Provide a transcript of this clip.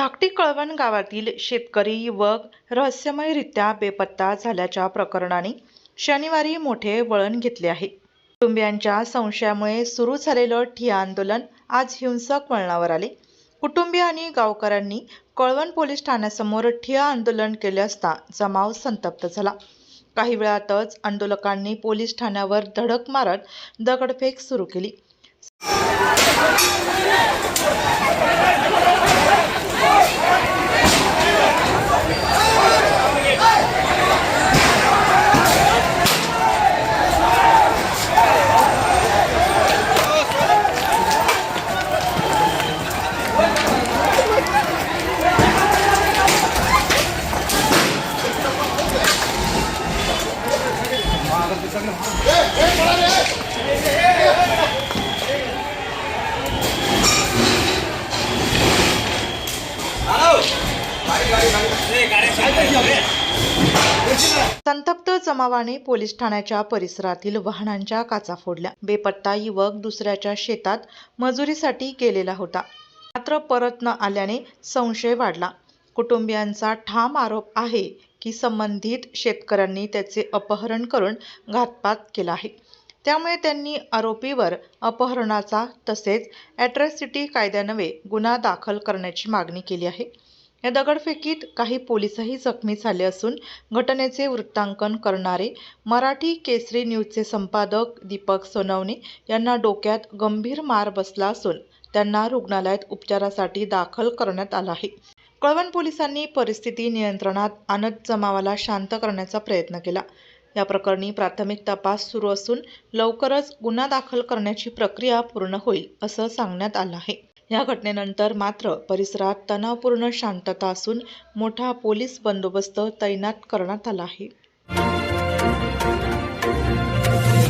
धाकटी कळवण गावातील शेतकरी युवक रहस्यमयरित्या बेपत्ता झाल्याच्या प्रकरणाने शनिवारी मोठे वळण घेतले आहे. कुटुंबियांच्या संशयामुळे सुरू झालेलं ठिया आंदोलन आज हिंसक वळणावर आले. कुटुंबीय आणि गावकऱ्यांनी कळवण पोलीस ठाण्यासमोर ठिया आंदोलन केले असता जमाव संतप्त झाला. काही वेळातच आंदोलकांनी पोलीस ठाण्यावर धडक मारत दगडफेक सुरू केली. संतप्त जमावाने पोलीस ठाण्याच्या परिसरातील वाहनांच्या काचा फोडल्या. बेपत्ता युवक दुसऱ्याच्या शेतात मजुरीसाठी गेलेला होता. मात्र परत न आल्याने संशय वाढला. कुटुंबियांचा ठाम आरोप आहे की संबंधित शेतकऱ्यांनी त्याचे अपहरण करून घातपात केला आहे. त्यामुळे त्यांनी आरोपीवर अपहरणाचा तसेच ॲट्रॉसिटी कायद्यान्वये गुन्हा दाखल करण्याची मागणी केली आहे. या दगडफेकीत काही पोलीसही जखमी झाले असून घटनेचे वृत्तांकन करणारे मराठी केसरी न्यूजचे संपादक दीपक सोनवणे यांना डोक्यात गंभीर मार बसला असून त्यांना रुग्णालयात उपचारासाठी दाखल करण्यात आलं आहे. कळवण पोलिसांनी परिस्थिती नियंत्रणात आणत जमावाला शांत करण्याचा प्रयत्न केला. या प्रकरणी प्राथमिक तपास सुरू असून लवकरच गुन्हा दाखल करण्याची प्रक्रिया पूर्ण होईल असं सांगण्यात आलं आहे. या घटनेनंतर मात्र परिसरात तणावपूर्ण शांतता असून मोठा पोलीस बंदोबस्त तैनात करण्यात आला आहे.